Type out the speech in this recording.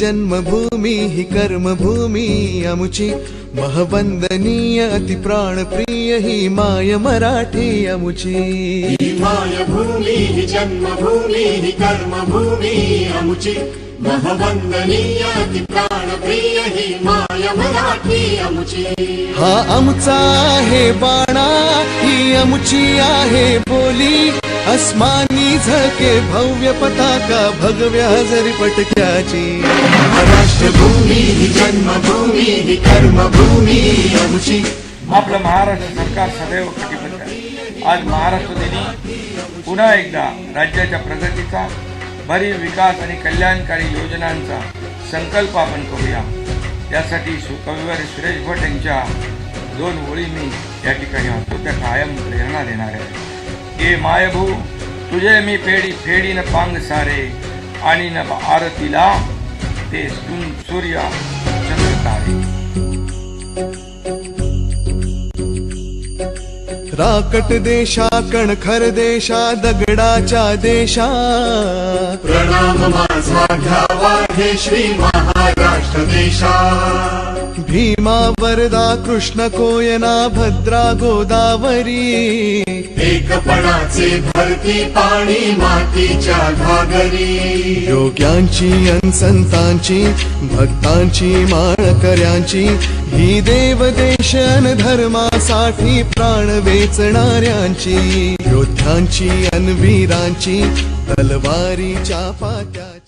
जन्मभूमी ही कर्मभूमी अमुची महवंदनीय अति प्राणप्रिय ही माय मराठी अमुची. ही मायभूमी ही जन्मभूमी ही कर्मभूमी अमुची महवंदनीय ती प्राणप्रिय ही माय मराठी अमुची. हा आमचा आहे बाणा ही अमुची आहे बोली. अस्मानी झके भव्य पताका भगव्या हजरी पटक्याची. राष्ट्रभूमी ही जन्मभूमी ही कर्मभूमी अमुची आपलं महाराष्ट्र सरकार सदैव कटिबद्ध आहे. आज महाराष्ट्र दिनी पुन्हा एकदा राज्याच्या प्रगतीचा भरीव विकास आणि कल्याणकारी योजनांचा संकल्प आपण करूया. त्यासाठी सु कविवारी सुरेश भट यांच्या दोन ओळी मी या ठिकाणी वाचतो त्या कायम प्रेरणा देणाऱ्या आहेत. ए मायभू तुझे मी फेडी फेडीन पांग सारे आणि न आरतीला ते सुन सूर्य चंद्र तारे. राकट देशा कणखर देशा दगडाच्या देशा. प्रणाम माझा घ्यावा हे श्री महाराष्ट्र देशा. भीमा वरदा कृष्ण कोयना भद्रा गोदावरी. एकपणाचे भरती पाणी मातीच्या घागरी. योग्यांची अन संतांची भक्तांची माळकऱ्यांची ही देवदेश अन धर्मासाठी प्राण वेचणाऱ्यांची. योद्ध्यांची अन वीरांची तलवारीच्या पात्या